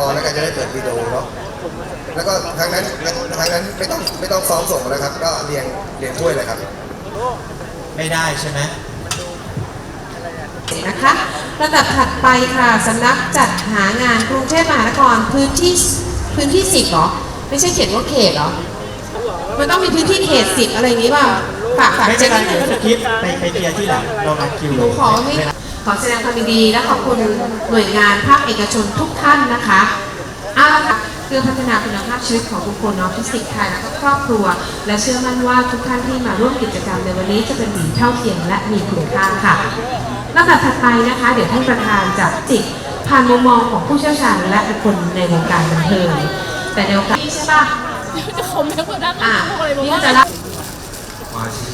ตอนแล้วก็จะได้เปิดวิดีโอเนาะแล้วก็ทางนั้นทางนั้นไม่ต้องไม่ต้องซ้อมส่งแล้วครับ ก็เรียงเรียงถ้วยเลยครับ ไม่ได้ใช่ไหมนะคะลำดับถัดไปค่ะสำนักจัดหางานกรุงเทพมหานครพื้นที่พื้นที่สิบเหรอ ไม่ใช่เขียนว่าเขตเหรอ มันต้องมีพื้นที่เขตสิบอะไรอย่างนี้ป่ะฝากฝากไม่เจ๊เป็นไรนิดเดี๋ยวนึจะงคิดไปไปเคลียร์ที่หลังเรานัดคิวหนูขอไม่ ขอแสดงความยินดีและขอบคุณหน่วยงานภาคเอกชนทุกท่านนะคะเอาละค่ะเพื่อพัฒนาคุณภาพชีวิตของบุคคลออทิสติกไทยและก็ครอบครัว และเชื่อมั่นว่าทุกท่านที่มาร่วมกิจกรรมในวันนี้จะเป็นหญิงเท่าเทียมและมีคุณค่าค่ะลำดับถัดไปนะคะ เดี๋ยวท่านประธานจะจิกผ่านมุมมองของผู้เชี่ยวชาญและบุคคลในวงการบันเทิงแต่ในโอกาสนี้ใช่ปะจะคอมเมนต์คนนั้นอะอะไรบอกนี่ว่าก็จะรับมาชี้ครับครับ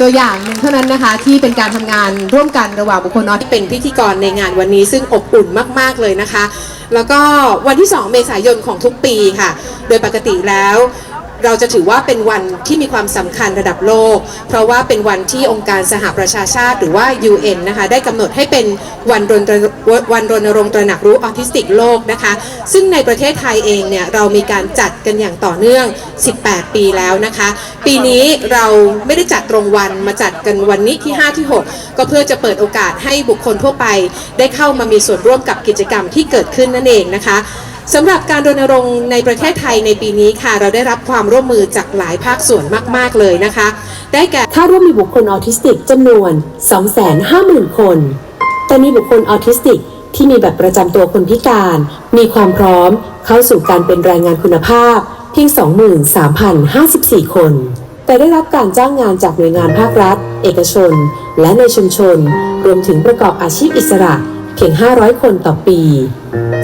ตัวอย่างหนึ่งเท่านั้นนะคะที่เป็นการทำงานร่วมกันระหว่างบุคคลน้อยที่เป็นพิธีกรในงานวันนี้ ซึ่งอบอุ่นมากๆเลยนะคะ แล้วก็วันที่ 2 เมษายนของทุกปีค่ะ โดยปกติแล้ว เราจะถือว่าเป็นวันที่มีความสำคัญระดับโลก เพราะว่าเป็นวันที่องค์การสหประชาชาติหรือว่า UN นะคะได้กำหนดให้เป็นวันรณวันรณรงค์ตระหนักรู้ออทิสติกโลกนะคะ ซึ่งในประเทศไทยเองเนี่ยเรามีการจัดกันอย่างต่อเนื่อง 18 ปีแล้วนะคะ ปีนี้เราไม่ได้จัดตรงวันมาจัดกันวันนี้ที่ 5 ที่ 6 ก็เพื่อจะเปิดโอกาสให้บุคคลทั่วไป ได้เข้ามามีส่วนร่วมกับกิจกรรมที่เกิดขึ้นนั่นเองนะคะ สำหรับการรณรงค์ในประเทศไทยในปีนี้ค่ะ เราได้รับความร่วมมือจากหลายภาคส่วนมาก ๆ เลยนะคะ ได้แก่คาดว่ามีบุคคลออทิสติกจำนวน 250,000 คน แต่มีบุคคลออทิสติกที่มีแบบประจำตัวคนพิการ มีความพร้อมเข้าสู่การเป็นแรงงานคุณภาพ เพียง 23,054 คน แต่ได้รับการจ้างงานจากหน่วยงานภาครัฐ เอกชน และในชุมชน รวมถึงประกอบอาชีพอิสระเพียง 500 คนต่อปี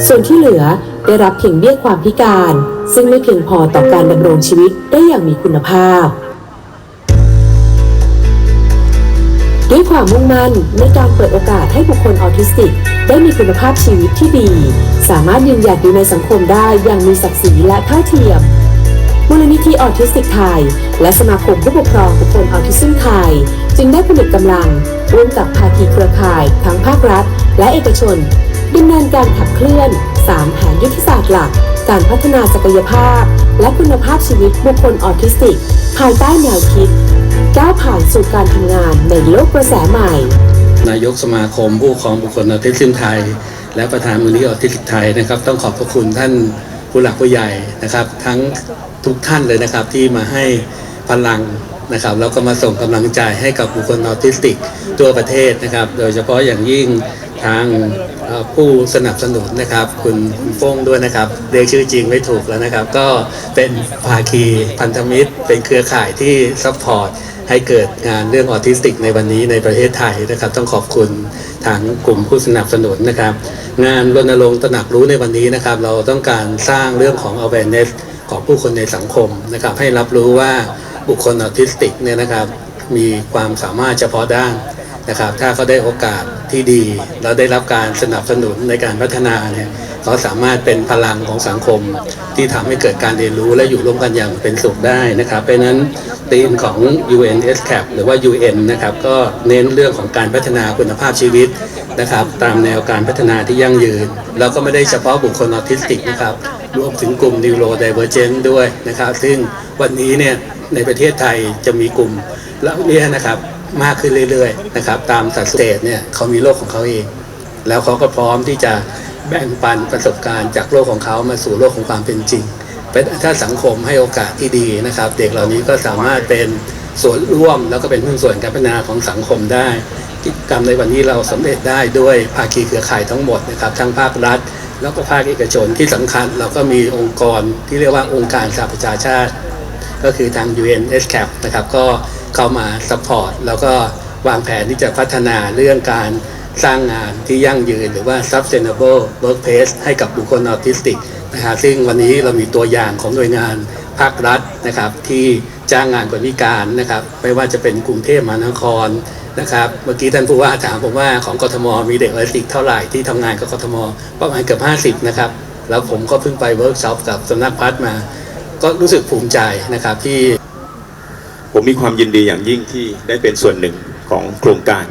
ส่วนที่เหลือ ได้รับเพียงเบี้ยความพิการ ซึ่งไม่เพียงพอต่อการดำรงชีวิตได้อย่างมีคุณภาพ ด้วยความมุ่งมั่นในการเปิดโอกาสให้บุคคลออทิสติก ได้มีคุณภาพชีวิตที่ดี สามารถยืนหยัดอยู่ในสังคมได้อย่างมีศักดิ์ศรีและเท่าเทียมมูลนิธิออทิสติกไทย และสมาคมผู้ปกครองบุคคลออทิซึมไทย จึงได้ผนึกกำลังร่วมกับภาคีเครือข่าย ทั้งภาครัฐ และเอกชน ดำเนินการขับเคลื่อน3แผนยุทธศาสตร์หลัก การพัฒนาศักยภาพ และคุณภาพชีวิตบุคคลออทิสติก ภายใต้แนวคิดก้าวผ่านสู่การทำงานในโลกกระแสใหม่ นายกสมาคมผู้ปกครองบุคคลออทิสติกไทย และประธานมูลนิธิออทิสติกไทยนะครับ ต้องขอบพระคุณท่านผู้หลักผู้ใหญ่นะครับ ทั้งทุกท่านเลยนะครับที่มาให้พลังนะครับแล้วก็มาส่งกำลังใจให้กับบุคคลออทิสติกทั่วประเทศนะครับ โดยเฉพาะอย่างยิ่งทาง ผู้สนับสนุนนะครับ คุณโฟ้งด้วยนะครับเรียกชื่อจริงไม่ถูกแล้วนะครับ ก็เป็นภาคีพันธมิตร เป็นเครือข่ายที่ซัพพอร์ตให้เกิดงานเรื่องออทิสติกในวันนี้ในประเทศไทยนะครับ ต้องขอบคุณทางกลุ่มผู้สนับสนุนนะครับ งานรณรงค์ตระหนักรู้ในวันนี้นะครับ เราต้องการสร้างเรื่องของ awareness ของผู้คนในสังคมนะครับ ให้รับรู้ว่าบุคคลออทิสติกเนี่ยนะครับ มีความสามารถเฉพาะด้านนะครับ ถ้าเขาได้โอกาส ที่ดีแล้วได้รับการสนับสนุนในการพัฒนาเนี่ยเขาสามารถเป็นพลังของสังคม ที่ทำให้เกิดการเรียนรู้และอยู่ร่วมกันอย่างเป็นสุขได้นะครับ เพราะนั้นธีมของ UNSCAP หรือว่า UN นะครับก็เน้นเรื่องของการพัฒนาคุณภาพชีวิตนะครับ ตามแนวการพัฒนาที่ยั่งยืนแล้วก็ไม่ได้เฉพาะบุคคลออทิสติกนะครับรวมถึงกลุ่ม neurodivergent ด้วยนะครับ ซึ่งวันนี้เนี่ยในประเทศไทยจะมีกลุ่มเหล่านี้นะครับ มากขึ้นเรื่อยๆนะครับตามสัดส่วนเนี่ยเขามีโลกของเขาเอง แล้วเขาก็พร้อมที่จะแบ่งปันประสบการณ์จากโลกของเขามาสู่โลกของความเป็นจริงเป็นถ้าสังคมให้โอกาสที่ดีนะครับ เด็กเหล่านี้ก็สามารถเป็นส่วนร่วมแล้วก็เป็นหุ้นส่วนการพัฒนาของสังคมได้กิจกรรมในวันนี้เราสำเร็จได้ด้วยภาคีเครือข่ายทั้งหมดนะครับทั้งภาครัฐ แล้วก็ภาคเอกชนที่สำคัญเราก็มีองค์กรที่เรียกว่าองค์การสหประชาชาติ ก็คือทาง UNSCAP นะครับก็ เข้ามาซัพพอร์ตแล้วก็วางแผนที่จะพัฒนาเรื่องการสร้างงานที่ยั่งยืนหรือว่า sustainable workplace ให้กับบุคคลออทิสติกนะฮะซึ่งวันนี้เรามีตัวอย่างของหน่วยงานภาครัฐนะครับ ที่จ้างงานคนพิการนะครับ ไม่ว่าจะเป็นกรุงเทพมหานครนะครับ เมื่อกี้ท่านผู้ว่าถามผมว่าของกทมมีเด็กออทิสติกเท่าไหร่ที่ทำงานกับกทมประมาณเกือบ50 นะครับ แล้วผมก็เพิ่งไปเวิร์กช็อปกับสำนักพัฒน์มา ก็รู้สึกภูมิใจนะครับที่ ผมมีความยินดีอย่างยิ่งที่ได้เป็นส่วนหนึ่งของโครงการ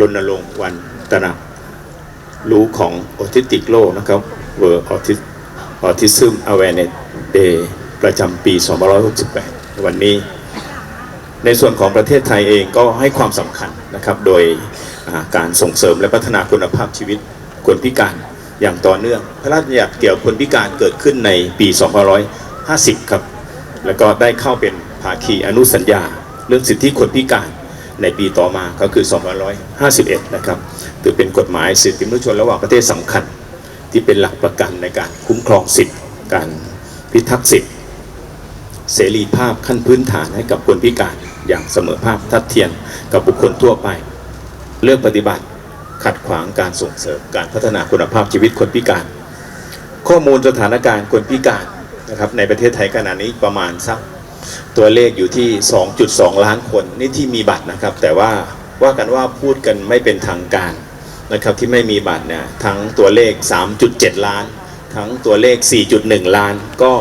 รณรงค์วันตระหนักรู้ของออทิสติกโลกนะครับ World Autism Awareness Day ประจำปี 2568 วันนี้ ในส่วนของประเทศไทยเองก็ให้ความสำคัญนะครับ โดยการส่งเสริมและพัฒนาคุณภาพชีวิตคนพิการอย่างต่อเนื่อง พระราชบัญญัติเกี่ยวกับคนพิการเกิดขึ้นในปี 2550 ครับ แล้วก็ได้เข้าเป็น ภาคีอนุสัญญา เรื่องสิทธิคนพิการในปีต่อมาก็คือ 2551 นะครับถือเป็นกฎหมายสิทธิมนุษยชนระหว่างประเทศสำคัญ ที่เป็นหลักประกันในการคุ้มครองสิทธิการพิทักษ์สิทธิเสรีภาพขั้นพื้นฐานให้กับคนพิการอย่างเสมอภาคทัดเทียมกับบุคคลทั่วไป เลือกปฏิบัติขัดขวางการส่งเสริมการพัฒนาคุณภาพชีวิตคนพิการ ข้อมูลสถานการณ์คนพิการนะครับในประเทศไทยขณะนี้ประมาณสัก ตัวเลขอยู่ที่ 2.2 ล้านคนนี่ที่มีบัตรนะครับ แต่ว่าว่ากันว่าพูดกันไม่เป็นทางการนะครับที่ไม่มีบัตรเนี่ยทั้งตัวเลข 3.7 ล้าน ทั้งตัวเลข 4.1 ล้านก็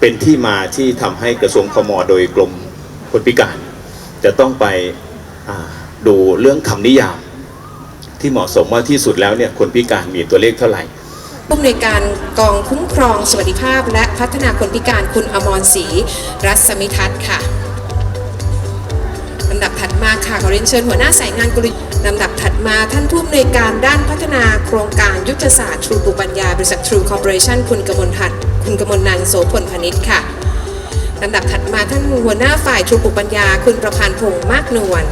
เป็นที่มาที่ทำให้กระทรวงคมโดยกรมคนพิการ จะต้องไปดูเรื่องคำนิยามที่เหมาะสมว่าที่สุดแล้วเนี่ยคนพิการมีตัวเลขเท่าไหร่ ผู้อำนวยการกองคุ้มครองสวัสดิภาพ และพัฒนาคนพิการคุณอมรศรีรัศมิทัศน์ค่ะลำดับถัดมาค่ะขอเรียนเชิญหัวหน้าสายงานกลยุทธ์ลำดับถัดมาท่านผู้อำนวยการด้านพัฒนาโครงการยุทธศาสตร์ทรูปุปัญญาบริษัททรูคอร์ปอเรชั่นคุณกมลทัศน์คุณกมลนันโสพลพนิชค่ะลำดับถัดมาท่านหัวหน้าฝ่ายทรูปุปัญญาคุณประพันธ์พงษ์มากนวล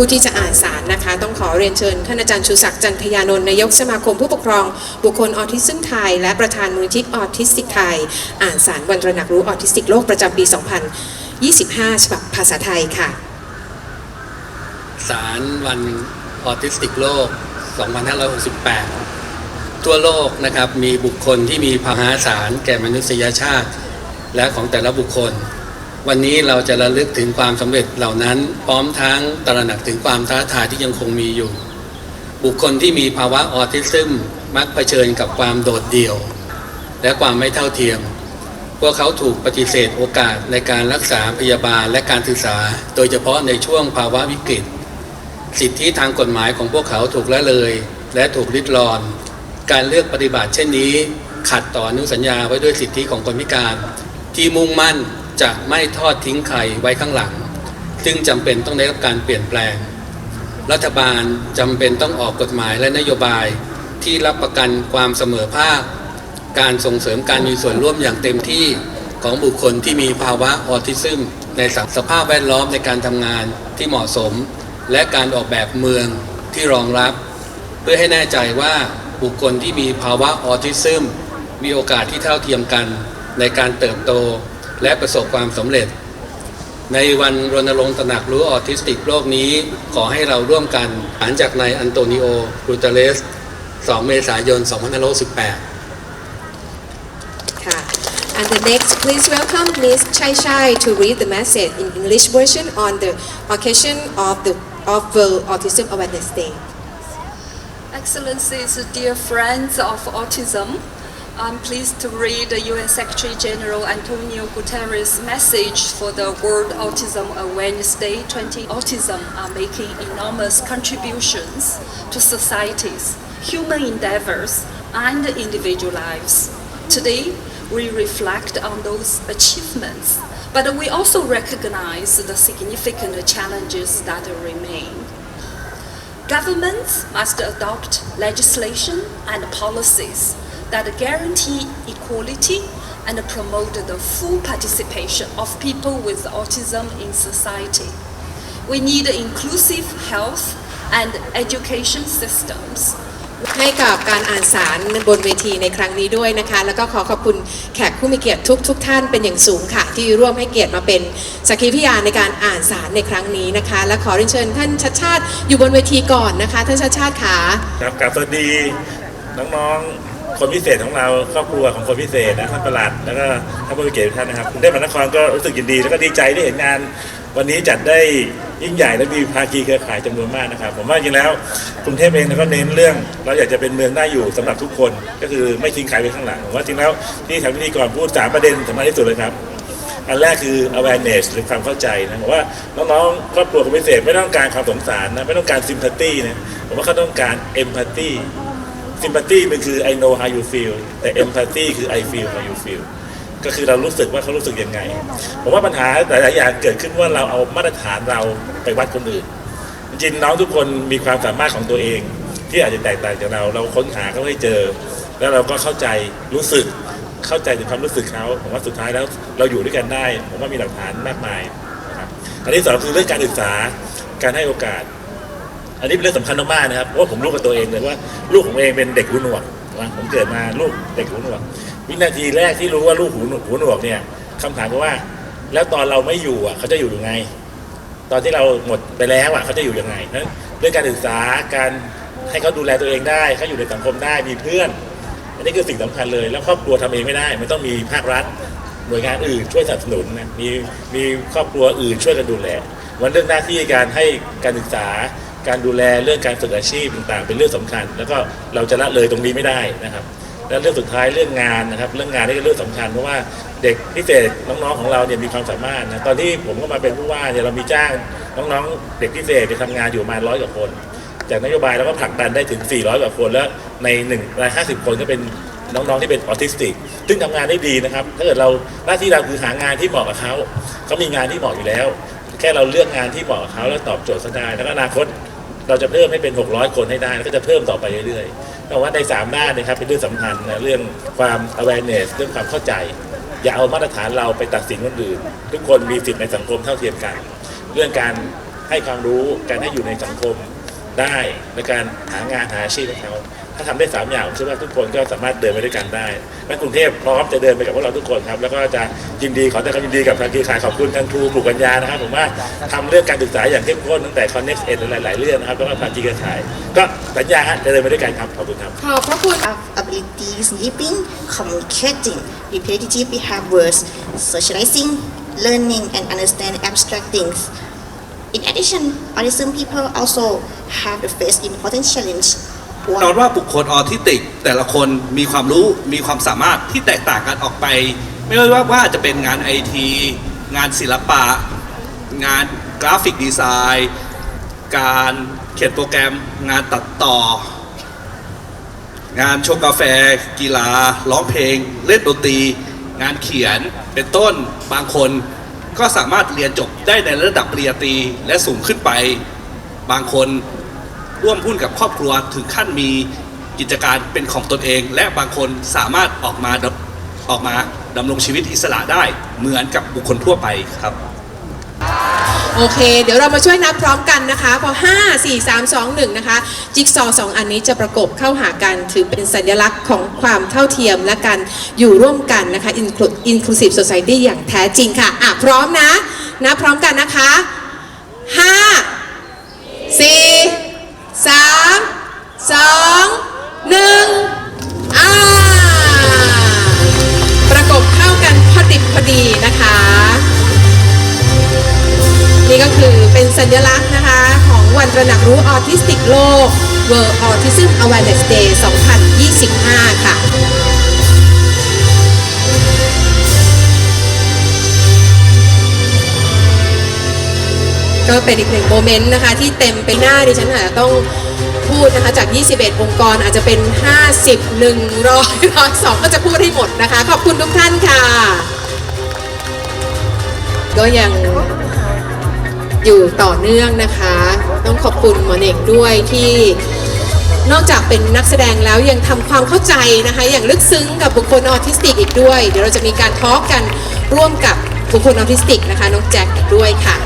ผู้ที่จะอ่านสารนะคะ ต้องขอเรียนเชิญท่านอาจารย์ชูศักดิ์จันทยานนท์นายกสมาคมผู้ปกครอง บุคคลออทิสซึมไทย และประธานมูลนิธิออทิสติกไทย อ่านสารวันตระหนักรู้ออทิสติกโลกประจำปี 2025 ฉบับภาษาไทยค่ะ สารวันออทิสติกโลก 2568 ทั่วโลกนะครับมีบุคคลที่มีภาวะสารแก่มนุษยชาติ และของแต่ละบุคคล วันนี้เราจะระลึกถึงความสำเร็จเหล่านั้น พร้อมทั้งตระหนักถึงความท้าทายที่ยังคงมีอยู่ บุคคลที่มีภาวะออทิซึมมักเผชิญกับความโดดเดี่ยว และความไม่เท่าเทียม พวกเขาถูกปฏิเสธโอกาสในการรักษาพยาบาลและการศึกษา โดยเฉพาะในช่วงภาวะวิกฤต สิทธิทางกฎหมายของพวกเขาถูกละเลย และถูกริดรอน การเลือกปฏิบัติเช่นนี้ ขัดต่ออนุสัญญาไว้ด้วยสิทธิของคนพิการ ที่มุ่งมั่น จะไม่ทอดทิ้งใครไว้ข้างหลังซึ่งจำเป็นต้องได้รับการเปลี่ยนแปลง รัฐบาลจำเป็นต้องออกกฎหมายและนโยบายที่รับประกันความเสมอภาค การส่งเสริมการมีส่วนร่วมอย่างเต็มที่ของบุคคลที่มีภาวะออทิซึมในสภาพแวดล้อมในการทำงานที่เหมาะสม และการออกแบบเมืองที่รองรับ เพื่อให้แน่ใจว่าบุคคลที่มีภาวะออทิซึมมีโอกาสที่เท่าเทียมกันในการเติบโต และประสบความสำเร็จ ในวันรณรงค์ตระหนักรู้ออทิสติกโลกนี้ขอให้เราร่วมกันอ่านจากนายอันโตนิโอรูตาเลส 2 เมษายน 2568ค่ะ And the next, please welcome Ms. Chai Chai to read the message in English version on the occasion of the of World Autism Awareness Day. Excellencies, dear friends of autism, I'm pleased to read the UN Secretary General Antonio Guterres' message for the World Autism Awareness Day 20. Autism are making enormous contributions to societies, human endeavors, and individual lives. Today, we reflect on those achievements, but we also recognize the significant challenges that remain. Governments must adopt legislation and policies that guarantee equality and promote the full participation of people with autism in society. We need inclusive health and education systems ให้กับการอ่านสารบนเวทีในครั้งนี้ด้วยนะคะ แล้วก็ขอขอบคุณแขกผู้มีเกียรติทุกทุกท่านเป็นอย่างสูงค่ะ ที่ร่วมให้เกียรติมาเป็นสักขีพยานในการอ่านสารในครั้งนี้นะคะ และขอเรียนเชิญท่านชัดชาติอยู่บนเวทีก่อนนะคะ ท่านชัดชาติขาครับกราบสวัสดีน้องๆ คนพิเศษของเราครอบครัวของคนพิเศษนะท่านประหลัดแล้วก็ท่านผู้เกียรติท่านนะครับกรุงเทพมหานครก็รู้สึกยินดีแล้วก็ดีใจที่เห็นงาน วันนี้จัดได้ยิ่งใหญ่และมีภาคีเครือข่ายจำนวนมากนะครับ ผมว่าจริงแล้วกรุงเทพเองเราก็เน้นเรื่อง เราอยากจะเป็นเมืองน่าอยู่สำหรับทุกคนก็คือไม่ทิ้งใครไว้ข้างหลังผมว่าจริงแล้วที่ทางพิธีกรพูดสามประเด็นสำคัญที่สุดเลยครับอันแรกคือ awareness หรือความเข้าใจนะผมว่าน้องๆครอบครัวคนพิเศษไม่ต้องการความสงสารนะไม่ต้องการ sympathy นะผมว่าเขาต้องการ empathy sympathy มันคือ I know how you feel แต่ empathy คือ I feel how you feel ก็คือเรารู้สึกว่าเขารู้สึกยังไง ผมว่าปัญหาหลายๆอย่างเกิดขึ้นว่าเราเอามาตรฐานเราไปวัดคนอื่น จริงน้องทุกคนมีความสามารถของตัวเอง ที่อาจจะแตกต่างจากเรา เราค้นหาเขาให้เจอ แล้วเราก็เข้าใจรู้สึกเข้าใจถึงความรู้สึกเขาผมว่าสุดท้ายแล้วเราอยู่ด้วยกันได้ ผมว่ามีหลักฐานมากมายนะครับอันที่สองคือเรื่องการศึกษาการให้โอกาส อันนี้เป็นเรื่องสำคัญมากๆนะครับเพราะผมรู้กับตัวเองเลยว่าลูกของเองเป็นเด็กหูหนวกนะผมเกิดมาลูกเด็กหูหนวก วินาทีแรกที่รู้ว่าลูกหูหนวกหูหนวกเนี่ยคำถามก็ว่า แล้วตอนเราไม่อยู่อะเขาจะอยู่ยังไง ตอนที่เราหมดไปแล้วอะเขาจะอยู่ยังไงนั้นเรื่องการศึกษาการให้เขาดูแลตัวเองได้เขาอยู่ในสังคมได้มีเพื่อน อันนี้คือสิ่งสำคัญเลย แล้วครอบครัวทำเองไม่ได้มันต้องมีภาครัฐหน่วยงานอื่นช่วยสนับสนุนนะมีมีครอบครัวอื่นช่วยกันดูแลวันเรื่องหน้าที่การให้การศึกษา การดูแลเรื่องการฝึกอาชีพต่างๆ เป็นเรื่องสำคัญ แล้วก็เราจะละเลยตรงนี้ไม่ได้นะครับ แล้วเรื่องสุดท้ายเรื่องงานนะครับ เรื่องงานนี่ก็เรื่องสำคัญเพราะว่าเด็กพิเศษน้องๆของเราเนี่ยมีความสามารถนะตอนที่ผมก็มาเป็นผู้ว่าเนี่ยเรามีจ้างน้องๆ เด็กพิเศษไปทำงานอยู่ประมาณร้อยกว่าคน จากนโยบายเราก็ผลักดันได้ถึง 400 กว่าคนแล้วใน1ราย50คนก็เป็นน้องๆที่เป็นออทิสติก ซึ่งทำงานได้ดีนะครับ ถ้าเกิดเราหน้าที่เราคือหางานที่เหมาะกับเขาเขามีงานที่เหมาะอยู่แล้ว แค่เราเลือกงานที่เหมาะกับเขาแล้วตอบโจทย์เขาได้แล้วก็อนาคต เราจะเพิ่มให้เป็น 600 คนให้ได้แล้วก็จะเพิ่มต่อไปเรื่อยๆเพราะว่าใน3ด้านนะครับเป็นเรื่องสำคัญนะเรื่องความ awareness เรื่องความเข้าใจ อย่าเอามาตรฐานเราไปตัดสินคนอื่น ทุกคนมีสิทธิในสังคมเท่าเทียมกัน เรื่องการให้ความรู้การให้อยู่ในสังคมได้ในการหางานหาอาชีพให้เขา ถ้าทำได้สามอย่างผมเชื่อว่าทุกคนก็สามารถเดินไปด้วยกันได้แม้กรุงเทพพร้อมจะเดินไปกับพวกเราทุกคนครับแล้วก็จะยินดีขอแสดงความยินดีกับทางเครือข่ายขอบคุณทางครูปลูกปัญญานะครับผมว่าทำเรื่องการศึกษาอย่างเข้มข้นตั้งแต่ Connect เอ็หลายๆเรื่องนะครับแล้วก็ทางเครือข่าย ก็สัญญาฮะจะเดินไปด้วยกันครับขอบคุณครับขอบพระคุณ abilities living, communicating, repetitive behaviors, socializing, learning and understand abstract things. In addition, autism people also have to face important challenge. นอนว่าบุคคลออทิสติก แต่ละคนมีความรู้มีความสามารถที่แตกต่างกันออกไป ไม่ว่าว่าจะเป็นงานไอที งานศิลปะ งานกราฟิกดีไซน์ การเขียนโปรแกรม งานตัดต่อ งานชงกาแฟ กีฬา ร้องเพลง เล่นดนตรี งานเขียนเป็นต้นบางคนก็สามารถเรียนจบได้ในระดับปริญญาตรีและสูงขึ้นไป บางคน ร่วมหุ้นกับครอบครัวถึงขั้นมีกิจการเป็นของตนเอง และบางคนสามารถออกมาออกมาดำรงชีวิตอิสระได้เหมือนกับบุคคลทั่วไปครับ โอเค เดี๋ยวเรามาช่วยนับพร้อมกันนะคะ พอ 5 4 3 2 1 นะคะ จิ๊กซอสองอันนี้จะประกบเข้าหากัน ถือเป็นสัญลักษณ์ของความเท่าเทียมและการอยู่ร่วมกันนะคะ Inclusive society อย่างแท้จริงค่ะอะ พร้อมนะนับพร้อมกันนะคะ 5 4 3 2 1อ่าประกบเข้ากันพอดิบพอดีนะคะ นี่ก็คือเป็นสัญลักษณ์นะคะ ของวันตระหนักรู้ออทิสติกโลก World Autism Awareness Day 2025 ค่ะ ก็เป็นอีกหนึ่งโมเมนต์นะคะที่เต็มไปหน้าดิฉันอาจจะต้องพูดนะคะจาก 21 องค์กรอาจจะเป็น 50 100 102 ก็จะพูดให้หมดนะคะ ขอบคุณทุกท่านค่ะ ก็ยังอยู่ต่อเนื่องนะคะ ต้องขอบคุณหมอเน่งด้วยที่นอกจากเป็นนักแสดงแล้วยังทำความเข้าใจนะคะ อย่างลึกซึ้งกับบุคคลออทิสติกอีกด้วย เดี๋ยวเราจะมีการทอล์กกันร่วมกับบุคคลออทิสติกนะคะน้องแจ็คอีกด้วยค่ะ